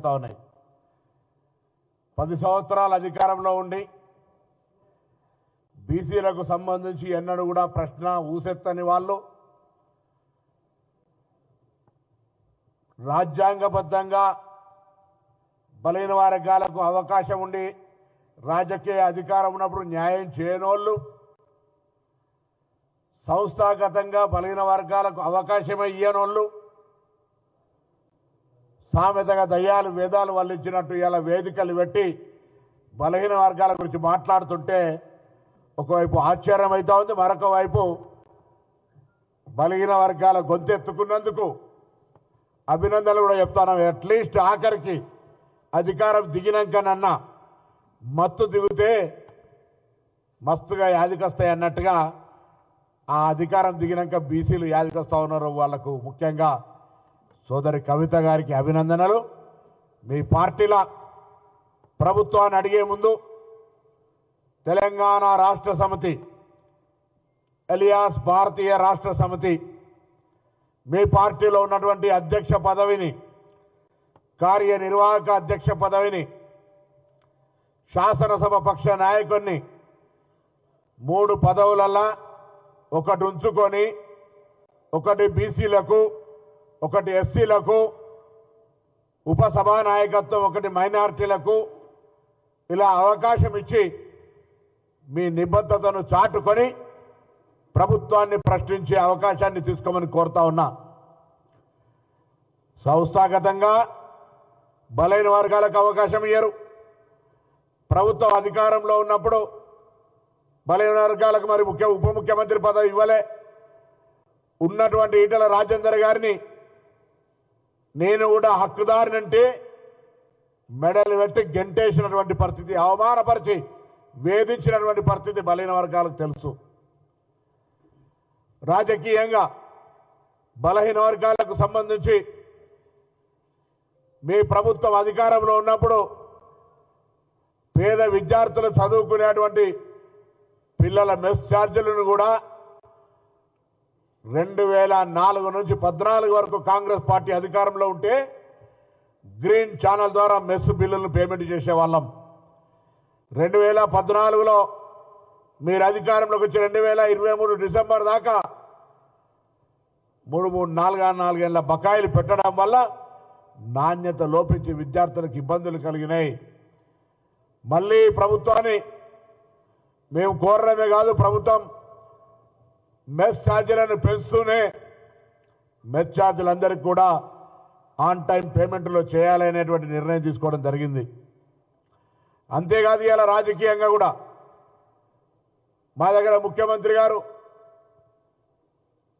ఉన్నాయి. పది సంవత్సరాల అధికారంలో ఉండి బీసీలకు సంబంధించి ఎన్నడూ కూడా ప్రశ్న ఊసెత్తని వాళ్ళు రాజ్యాంగబద్ధంగా బలైన వర్గాలకు అవకాశం ఉండి రాజకీయ అధికారం ఉన్నప్పుడు న్యాయం చేయనోళ్ళు సంస్థాగతంగా బలైన వర్గాలకు అవకాశం ఇయ్యనోళ్ళు సామెతగా దయ్యాలు వేదాలు వాళ్ళు ఇచ్చినట్టు ఇలా వేదికలు పెట్టి బలహీన వర్గాల గురించి మాట్లాడుతుంటే ఒకవైపు ఆశ్చర్యం అవుతా ఉంది మరొక వైపు బలహీన వర్గాల గొంతెత్తుకున్నందుకు అభినందనలు కూడా చెప్తాను. అట్లీస్ట్ ఆఖరికి అధికారం దిగినాకనన్నా మత్తు దిగితే మస్తుగా యాదికొస్తాయి అన్నట్టుగా ఆ అధికారం దిగినాక బీసీలు యాదికొస్తా ఉన్నారు. వాళ్ళకు ముఖ్యంగా సోదరి కవిత గారికి అభినందనలు. మీ పార్టీల ప్రభుత్వాన్ని అడిగే ముందు తెలంగాణ రాష్ట్ర సమితి ఎలియాస్ భారతీయ రాష్ట్ర సమితి మీ పార్టీలో ఉన్నటువంటి అధ్యక్ష పదవిని కార్యనిర్వాహక అధ్యక్ష పదవిని శాసనసభ పక్ష నాయకుడిని మూడు పదవులల్లా ఒకటి ఉంచుకొని ఒకటి బీసీలకు ఒకటి ఎస్సీలకు ఉప సభానాయకత్వం ఒకటి మైనారిటీలకు ఇలా అవకాశం ఇచ్చి మీ నిబద్ధతను చాటుకొని ప్రభుత్వాన్ని ప్రశ్నించే అవకాశాన్ని తీసుకోమని కోరుతా ఉన్నా. సంస్థాగతంగా బలైన వర్గాలకు అవకాశం ఇయ్యరు. ప్రభుత్వం అధికారంలో ఉన్నప్పుడు బలైన వర్గాలకు మరి ముఖ్య ఉప ముఖ్యమంత్రి పదవి ఇవ్వలే. ఉన్నటువంటి ఈటల రాజేందర్ గారిని నేను కూడా హక్కుదారినంటే మెడలు పెట్టి గెంటేసినటువంటి పరిస్థితి అవమానపరిచి వేధించినటువంటి పరిస్థితి బలైన వర్గాలకు తెలుసు. రాజకీయంగా బలహీన వర్గాలకు సంబంధించి మీ ప్రభుత్వం అధికారంలో ఉన్నప్పుడు పేద విద్యార్థులు చదువుకునేటువంటి పిల్లల మెస్ ఛార్జీలను కూడా రెండు వేల నాలుగు నుంచి పద్నాలుగు వరకు కాంగ్రెస్ పార్టీ అధికారంలో ఉంటే గ్రీన్ ఛానల్ ద్వారా మెస్ బిల్లులను పేమెంట్ చేసేవాళ్ళం. రెండు వేల పద్నాలుగులో మీరు అధికారంలోకి వచ్చి రెండు వేల ఇరవై మూడు డిసెంబర్ దాకా మూడు మూడు నాలుగు నాలుగేళ్ళ బకాయిలు పెట్టడం వల్ల నాణ్యత లోపించి విద్యార్థులకు ఇబ్బందులు కలిగినాయి. మళ్ళీ ప్రభుత్వాన్ని మేము కోరడమే కాదు ప్రభుత్వం మెస్ ఛార్జీలను పెంచుతూనే మెస్ ఛార్జీలందరికీ కూడా ఆన్ టైం పేమెంట్లో చేయాలనేటువంటి నిర్ణయం తీసుకోవడం జరిగింది. అంతేకాదు ఇలా రాజకీయంగా కూడా మా దగ్గర ముఖ్యమంత్రి గారు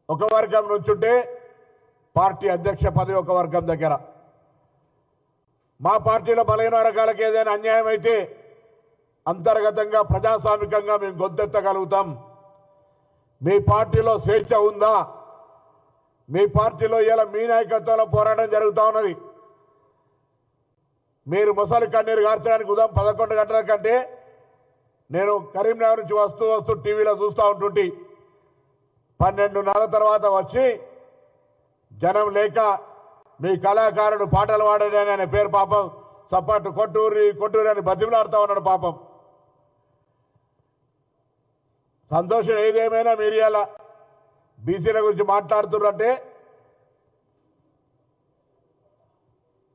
ఒక వర్గం నుంచుంటే పార్టీ అధ్యక్ష పదవి ఒక వర్గం దగ్గర. మా పార్టీలో బలహీన వర్గాలకు ఏదైనా అన్యాయం అయితే అంతర్గతంగా ప్రజాస్వామికంగా మేము గొంతెత్తగలుగుతాం. మీ పార్టీలో స్వేచ్ఛ ఉందా? మీ పార్టీలో ఇలా మీ నాయకత్వంలో పోరాటం జరుగుతూ ఉన్నది. మీరు ముసలి కన్నీరు కార్చడానికి ఉదయం పదకొండు గంటల కంటే నేను కరీంనగర్ నుంచి వస్తూ వస్తూ టీవీలో చూస్తూ ఉంటుంటి. పన్నెండున్నర తర్వాత వచ్చి జనం లేక మీ కళాకారుడు పాటలు పాడని అనే పేరు పాపం సపాటు కొట్టూరి కొట్టూరి అని బతిమలాడుతూ ఉన్నాడు పాపం. సంతోషం ఏదేమైనా మీరు ఇలా బీసీల గురించి మాట్లాడుతున్నారంటే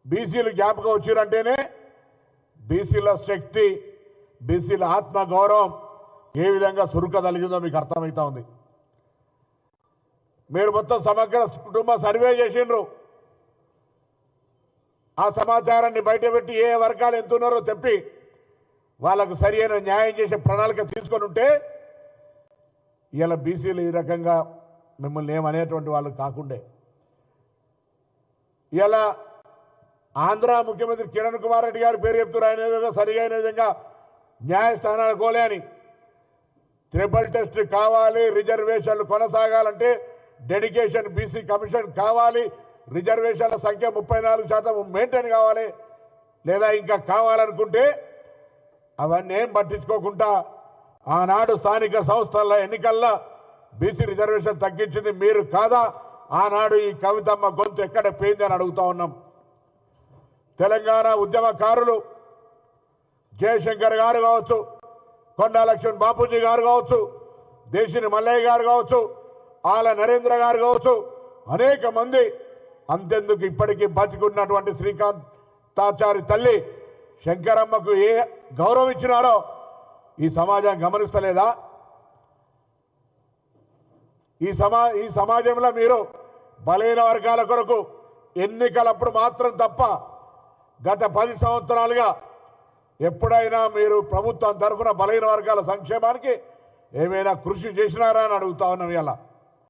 బీసీలు జ్ఞాపకం వచ్చిరంటేనే బీసీల శక్తి బీసీల ఆత్మ గౌరవం ఏ విధంగా సురుక కలిగిందో మీకు అర్థమవుతా ఉంది. మీరు మొత్తం సమగ్ర కుటుంబ సర్వే చేసిండ్రు. ఆ సమాచారాన్ని బయటపెట్టి ఏ వర్గాలు ఎంత ఉన్నారో తెప్పి వాళ్ళకు సరి అయిన న్యాయం చేసే ప్రణాళిక తీసుకొని ఉంటే ఇలా బీసీలు ఈ రకంగా మిమ్మల్ని ఏమనేటువంటి వాళ్ళు కాకుండే. ఇలా ఆంధ్ర ముఖ్యమంత్రి కిరణ్ కుమార్ రెడ్డి గారి పేరు చెప్తున్నారు. ఆయన ఏదో సరిగైన అయిన విధంగా న్యాయస్థానాలు కోలే అని. ట్రిపుల్ టెస్ట్ కావాలి రిజర్వేషన్లు కొనసాగాలంటే డెడికేషన్ బీసీ కమిషన్ కావాలి రిజర్వేషన్ల సంఖ్య ముప్పై నాలుగు శాతం మెయింటైన్ కావాలి లేదా ఇంకా కావాలనుకుంటే అవన్నీ ఏం పట్టించుకోకుండా ఆనాడు స్థానిక సంస్థల ఎన్నికల్లో బీసీ రిజర్వేషన్ తగ్గించింది మీరు కాదా? ఆనాడు ఈ కవితమ్మ గొంతు ఎక్కడ పోయిందని అడుగుతా ఉన్నాం. తెలంగాణ ఉద్యమకారులు జయశంకర్ గారు కావచ్చు కొండా లక్ష్మణ్ బాపూజీ గారు కావచ్చు దేశిని మల్లయ్య గారు కావచ్చు ఆల నరేంద్ర గారు కావచ్చు అనేక మంది అంతెందుకు ఇప్పటికీ బతికున్నటువంటి శ్రీకాంత్ తాచారి తల్లి శంకరమ్మకు ఏ గౌరవం ఇచ్చినారో ఈ సమాజం గమనిస్తలేదా? ఈ సమా ఈ సమాజంలో మీరు బలహీన వర్గాల కొరకు ఎన్నికలప్పుడు మాత్రం తప్ప గత పది సంవత్సరాలుగా ఎప్పుడైనా మీరు ప్రభుత్వం తరఫున బలహీన వర్గాల సంక్షేమానికి ఏమైనా కృషి చేసినారా అని అడుగుతా ఉన్నాం ఇలా